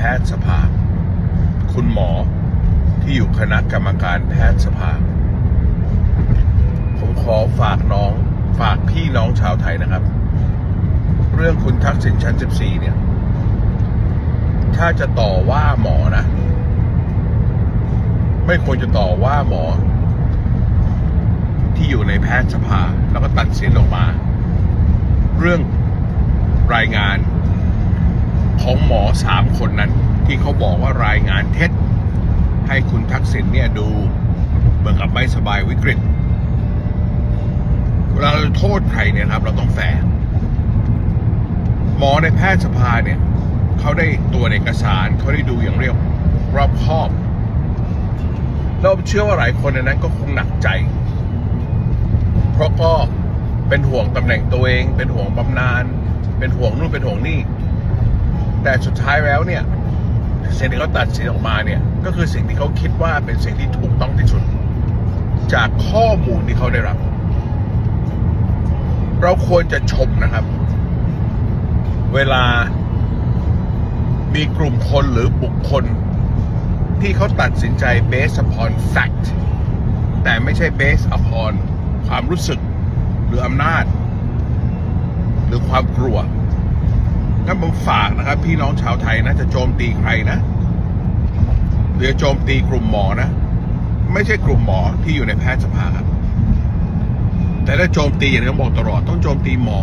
แพทยสภา คุณหมอที่อยู่คณะกรรมการแพทยสภา ผมขอฝากน้องฝากพี่น้องชาวไทยนะครับ เรื่องคุณทักษิณชั้น 14 เนี่ย ถ้าจะต่อว่าหมอนะ ไม่ควรจะต่อว่าหมอ ที่อยู่ในแพทยสภา แล้วก็ตัดสินออกมา เรื่องรายงาน ของหมอสามคนนั้น ที่เขาบอกว่ารายงานเท็จ ให้คุณทักษิณเนี่ยดูเหมือนกับไม่สบายวิกฤตเวลาเราโทษใครเนี่ยครับ เราต้องแฟร์หมอในแพทยสภาเนี่ยเขาได้ตัวเอกสารเขาได้ดูอย่างเรียบรอบคอบเราเชื่อว่าหลายคนในนั้นก็คงหนักใจ เพราะก็เป็นห่วงตำแหน่งตัวเอง เป็นห่วงบำนาญเป็นห่วงนู่นเป็นห่วงนี่ แต่สุดท้ายแล้วเนี่ยสิ่งที่เขาตัดสินออกมาเนี่ยก็คือสิ่งที่เขาคิดว่าเป็นสิ่งที่ถูกต้องที่สุด จากข้อมูลที่เขาได้รับ เราควรจะชมนะครับ เวลามีกลุ่มคนหรือบุคคล ที่เขาตัดสินใจ based upon fact แต่ไม่ใช่ based upon ความรู้สึกหรืออำนาจ หรือความกลัว งั้นผมฝากนะครับ พี่น้องชาวไทยนะจะโจมตีใครนะหรือจะโจมตีกลุ่มหมอนะ ไม่ใช่กลุ่มหมอที่อยู่ในแพทยสภาครับแต่ถ้าโจมตีอย่างที่ผมบอกตลอดต้องโจมตีหมอ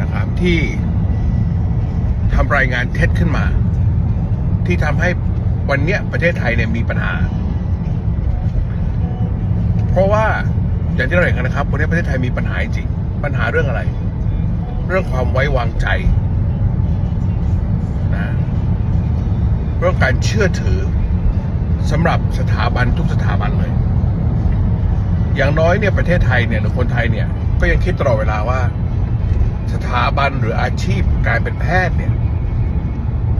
นะครับที่ทำรายงานเท็จขึ้นมา ที่ทำให้วันเนี้ยประเทศไทยเนี่ยมีปัญหา เพราะว่าอย่างที่เราเห็นกันนะครับวันนี้ประเทศไทยมีปัญหาจริงปัญหาเรื่องอะไร เรื่องความไว้วางใจนะเรื่องการเชื่อถือสำหรับสถาบันทุกสถาบันเลย อย่างน้อยเนี่ยประเทศไทยเนี่ยหรือคนไทยเนี่ยก็ยังคิดตลอดเวลาว่า สถาบันหรืออาชีพการเป็นแพทย์เนี่ย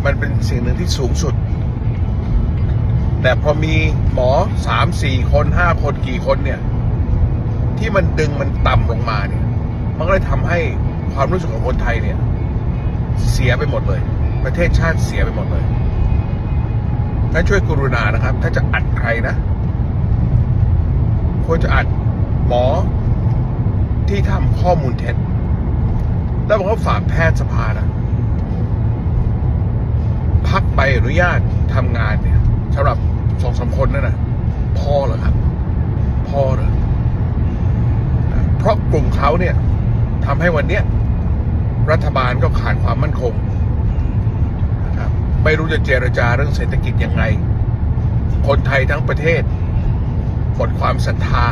มันเป็นสิ่งหนึ่งที่สูงสุด แต่พอมีหมอสามสี่คนห้าคนกี่คนเนี่ย ที่มันดึงมันต่ำลงมาเนี่ย มันก็เลยทำให้ ความรู้สึกของคนไทยเนี่ย เสียไปหมดเลย ประเทศชาติเสียไปหมดเลยงั้นช่วยกรุณานะครับ ถ้าจะอัดใครนะ ควรจะอัดหมอที่ทำข้อมูลเท็จ แล้วผมก็ฝากแพทย์สภานะ พักใบอนุญาตทำงานเนี่ยสำหรับสองสามคนนั่นนะพอเหรอครับ พอเหรอเพราะกลุ่มเขาเนี่ยทำให้วันเนี้ย รัฐบาลก็ขาดความมั่นคงนะครับไม่รู้จะเจรจาเรื่องเศรษฐกิจยังไง คนไทยทั้งประเทศหมดความศรัทธา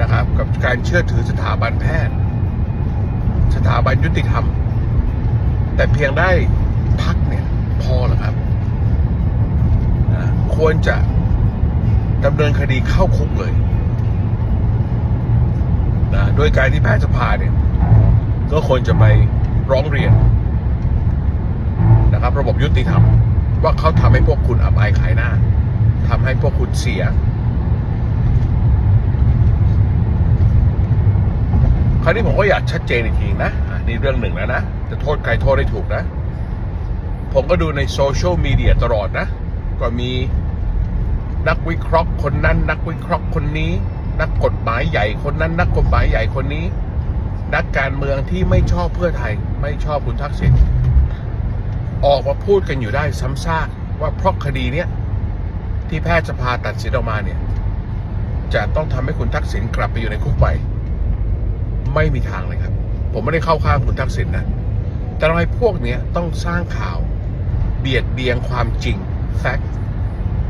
นะครับ กับการเชื่อถือสถาบันแพทย์ สถาบันยุติธรรม แต่เพียงได้พักเนี่ยพอแล้วครับนะควรจะดำเนินคดีเข้าคุกเลยนะโดยการที่แพทยสภาเนี่ย ก็ควรจะไปร้องเรียนนะครับ ระบบยุติธรรม ว่าเขาทำให้พวกคุณอับอายขายหน้าทำให้พวกคุณเสีย คราวนี้ผมก็อยากชัดเจนอีกทีนะอะนี่เรื่องหนึ่งแล้วนะจะโทษใครโทษได้ถูกนะ ผมก็ดูในโซเชียลมีเดียตลอดนะ ก็มีนักวิเคราะห์คนนั้น นักวิเคราะห์คนนี้ นักกฎหมายใหญ่คนนั้น นักกฎหมายใหญ่คนนี้ นักการเมืองที่ไม่ชอบเพื่อไทย ไม่ชอบคุณทักษิณออกมาพูดกันอยู่ได้ซ้ำซากว่าเพราะคดีเนี้ยที่แพทยสภาตัดสินออกมาเนี่ย จะต้องทำให้คุณทักษิณกลับไปอยู่ในคุกไป ไม่มีทางเลยครับ ผมไม่ได้เข้าข้างคุณทักษิณนะแต่เราให้พวกเนี้ยต้องสร้างข่าว เบียดเบียงความจริงแฟกต์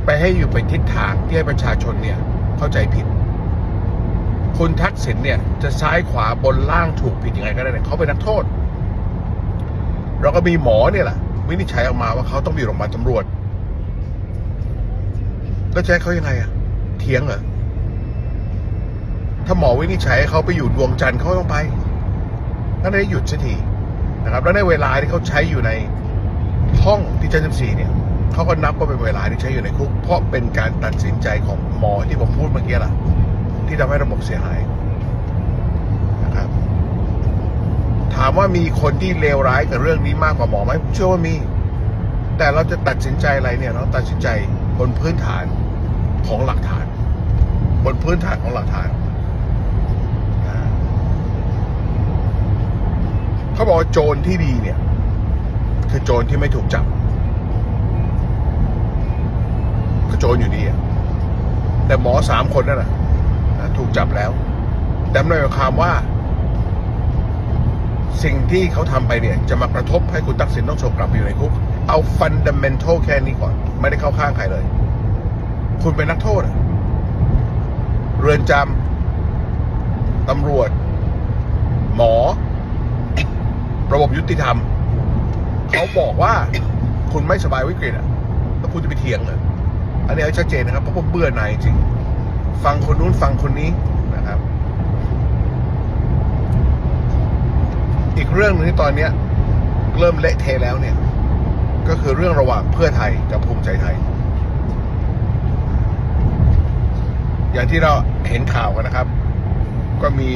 ไปให้อยู่ไปทิศทางที่ให้ประชาชนเนี่ยเข้าใจผิด คุณทักษิณเนี่ยจะซ้ายขวาบนล่างถูกผิดยังไงก็ได้เนี่ยเขาเป็นนักโทษ เราก็มีหมอเนี่ยแหละวินิจฉัยออกมาว่าเขาต้องอยู่โรงพยาบาลตำรวจ แล้วจะให้เขายังไงอะเถียงเหรอถ้าหมอวินิจฉัยเขาไปอยู่ดวงจันทร์เขาต้องไปก็ได้หยุดสักทีนะครับ แล้วในเวลาที่เขาใช้อยู่ในห้องที่ชั้น14เนี่ยเขาก็นับว่าเป็นเวลาที่ใช้อยู่ในคุก เพราะเป็นการตัดสินใจของหมอที่ผมพูดเมื่อกี้แหละ ที่ทำให้ระบบเสียหายนะครับ ถามว่ามีคนที่เลวร้ายกับเรื่องนี้มากกว่าหมอไหมผมเชื่อว่ามี แต่เราจะตัดสินใจอะไรเนี่ย เราตัดสินใจบนพื้นฐานของหลักฐาน บนพื้นฐานของหลักฐานเขาบอกว่าโจรที่ดีเนี่ย คือโจรที่ไม่ถูกจับก็โจรอยู่ดีอะแต่หมอสามคนนั่นแหละ ถูกจับแล้ว แต่ไม่ได้หมายความว่า สิ่งที่เขาทำไปเนี่ย จะมากระทบให้คุณตักสินต้องส่งกลับไปอยู่ในคุก เอาฟันดัมเ n นทัลแค่นี้ก่อน ไม่ได้เข้าข้างใครเลย คุณเป็นนักโทษ เรือนจำตำรวจ หมอ ระบบยุติธรรม เขาบอกว่าคุณไม่สบายวิกฤตอะแล้วคุณจะไปเถียงเหรออันนี้ชัดเจนนะครับเพราะผมเบื่อหน่ายจริง ฟังคนนู้นฟังคนนี้นะครับ อีกเรื่องหนึงที่ตอนเนี้ย เริ่มเละเทะแล้วเนี่ย ก็คือเรื่องระหว่างเพื่อไทยกับภูมิใจไทย อย่างที่เราเห็นข่าวกันนะครับ ก็มี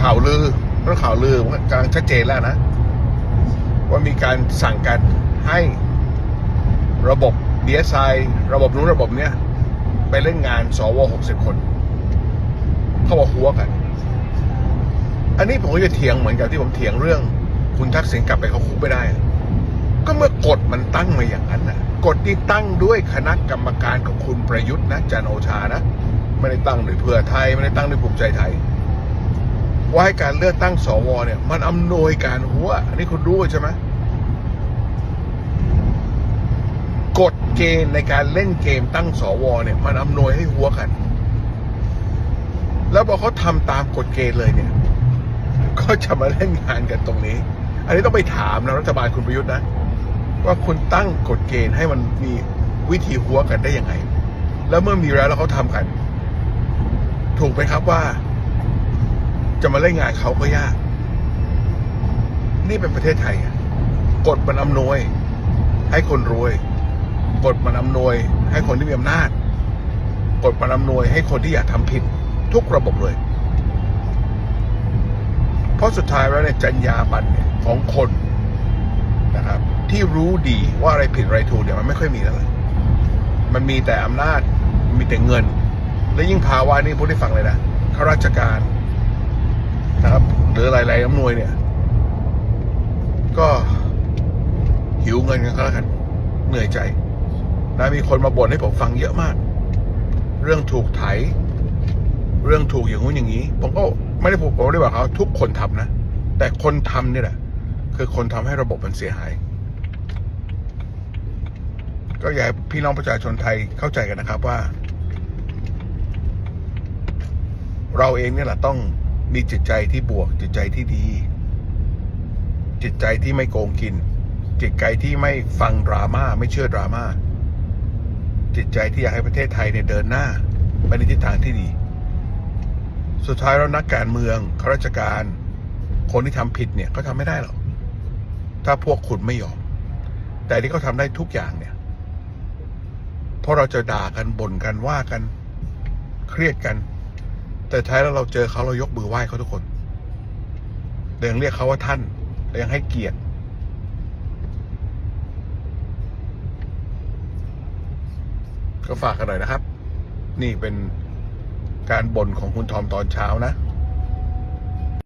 ข่าวลือเรื่องข่าวลือกำลังชัดเจนแล้วนะ ว่ามีการสั่งการให้ระบบ DSI ระบบนู้นระบบเนี้ย ไปเล่นงานสว60คน เขาบอกหัวกัน อันนี้ผมก็จะเถียงเหมือนกับที่ผมเถียงเรื่อง คุณทักษิณกลับไปเขาคุกไม่ได้ ก็เมื่อกฎมันตั้งมาอย่างนั้นนะกฎที่ตั้งด้วยคณะกรรมการของคุณประยุทธ์นะจันโอชานะไม่ได้ตั้งโดยเพื่อไทยไม่ได้ตั้งโดยภูมิใจไทยว่าให้การเลือกตั้งสวเนี่ย มันอำนวยการหัวอันนี้คุณรู้ใช่ไหม กฎเกณฑ์ในการเล่นเกมตั้งสวเนี่ย มันอำนวยให้หัวกัน แล้วพอเขาทำตามกฎเกณฑ์เลยเนี่ย ก็จะมาเล่นงานกันตรงนี้ อันนี้ต้องไปถามนะรัฐบาลคุณประยุทธ์นะ ว่าคุณตั้งกฎเกณฑ์ให้มันมีวิธีหัวกันได้ยังไง แล้วเมื่อมีแล้วแล้วเขาทำกัน ถูกไหมครับว่า จะมาเล่นงานเขาก็ยาก นี่เป็นประเทศไทยกฎมันอำนวย ให้คนรวย กฎมันอำนวย ให้คนที่มีอำนาจกฎมันอำนวยให้คนที่อยากทำผิดทุกระบบเลย เพราะสุดท้ายแล้วเนี่ยจรรยาบรรณเนี่ยของคนนะครับ ที่รู้ดีว่าอะไรผิดอะไรถูกเนี่ยมันไม่ค่อยมีแล้วมันมีแต่อำนาจมีแต่เงิน และยิ่งภาวะนี้พูดให้ฟังเลยนะข้าราชการนะครับหรือหลายๆอำนวยเนี่ย ก็หิวเงินกันก็แล้วกันเหนื่อยใจ นะมีคนมาบ่นให้ผมฟังเยอะมาก เรื่องถูกไถ เรื่องถูกอย่างงู้นอย่างนี้ ผมก็ไม่ได้พูดผมไม่ได้บอกเขาทุกคนทำนะ แต่คนทำนี่แหละ คือคนทำให้ระบบมันเสียหาย ก็อยากพี่น้องประชาชนไทยเข้าใจกันนะครับว่า เราเองเนี่ยแหละต้องมีจิตใจที่บวก จิตใจที่ดี จิตใจที่ไม่โกงกิน จิตใจที่ไม่ฟังดราม่าไม่เชื่อดราม่า จิตใจที่อยากให้ประเทศไทยเนี่ยเดินหน้าไปในทิศทางที่ดี สุดท้ายแล้วนักการเมืองข้าราชการ คนที่ทำผิดเนี่ยเขาทำไม่ได้หรอกถ้าพวกคุณไม่ยอม แต่ที่เขาทำได้ทุกอย่างเนี่ย เพราะเราจะด่ากันบ่นกันว่ากัน เครียดกัน แต่ท้ายแล้วเราเจอเขาเรายกมือไหว้เขาทุกคนเรายังเรียกเขาว่าท่านเรายังให้เกียรติ ก็ฝากกันหน่อยนะครับ นี่เป็นการบ่นของคุณทอมตอนเช้านะ